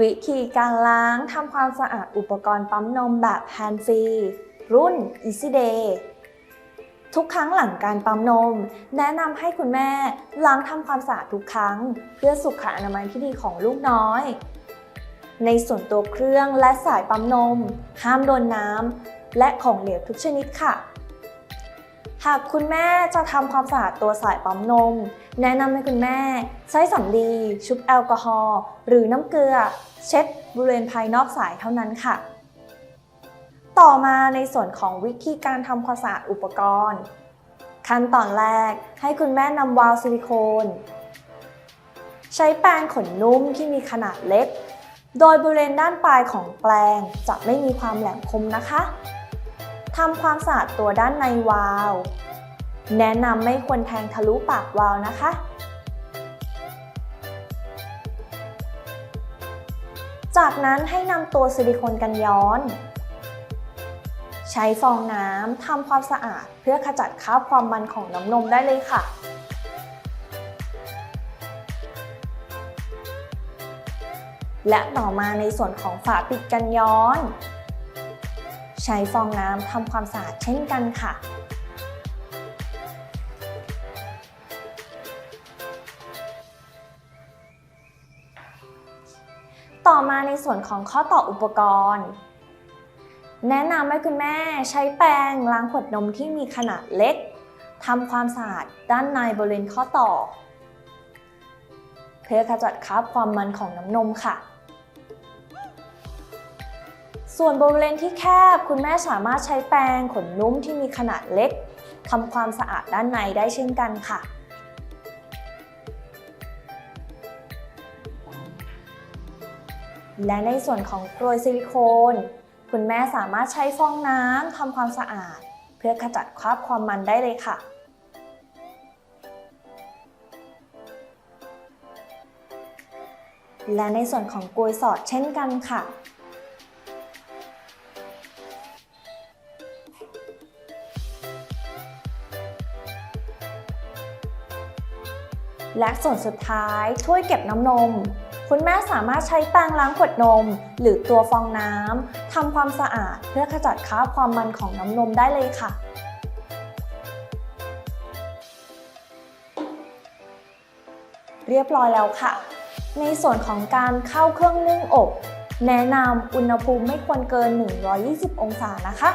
วิธีการล้างทำความสะอาดอุปกรณ์ปั๊มนมแบบแฮนด์ฟรีรุ่น Easy Day ทุกครั้งหลังการปั๊มนม แนะนำให้คุณแม่ล้างทำความสะอาดทุกครั้ง เพื่อสุขอนามัยที่ดีของลูกน้อย ในส่วนตัวเครื่องและสายปั๊มนม ห้ามโดนน้ำและของเหลวทุกชนิดค่ะ หากคุณแม่จะทำความสะอาดตัวสายปั๊มนม แนะนำให้คุณแม่ ใช้สำลีชุบแอลกอฮอล์หรือน้ำเกลือ เช็ดบริเวณภายนอกสายเท่านั้นค่ะ ต่อมาในส่วนของวิธีการทำความสะอาดอุปกรณ์ ขั้นตอนแรกให้คุณแม่นำวาล์วซิลิโคน ใช้แปรงขนนุ่มที่มีขนาดเล็ก โดยบริเวณด้านปลายของแปรงจะไม่มีความแหลมคมนะคะ ทำความสะอาดตัวด้านในวาล์วแนะนำไม่ควรแทงทะลุปากวาล์วนะคะ จากนั้นให้นำตัวซิลิโคนกันย้อน ใช้ฟองน้ำทำความสะอาดเพื่อขจัดคราบความมันของน้ำนมได้เลยค่ะและต่อมาในส่วนของฝาปิดกันย้อน ใช้ฟองน้ำทำความสะอาดเช่นกันค่ะต่อมาในส่วนของข้อต่ออุปกรณ์ แนะนำให้คุณแม่ใช้แปรงล้างขวดนมที่มีขนาดเล็กทำความสะอาดด้านในบริเวณข้อต่อ เพื่อขจัดคราบความมันของน้ำนมค่ะ ส่วนบริเวณที่แคบคุณแม่สามารถใช้แปรงขนนุ่มที่มีขนาดเล็กทำความสะอาดด้านในได้เช่นกันค่ะ และในส่วนของกรวยซิลิโคน คุณแม่สามารถใช้ฟองน้ำทำความสะอาด เพื่อขจัดคราบความมันได้เลยค่ะและในส่วนของกลวยสอดเช่นกันค่ะ และส่วนสุดท้ายถ้วยเก็บน้ำนม คุณแม่สามารถใช้แปรงล้างขวดนม หรือตัวฟองน้ำทำความสะอาดเพื่อขจัดคราบความมันของน้ำนมได้เลยค่ะเรียบร้อยแล้วค่ะ ในส่วนของการเข้าเครื่องนึ่งอบ แนะนำอุณหภูมิไม่ควรเกิน 120 องศานะคะ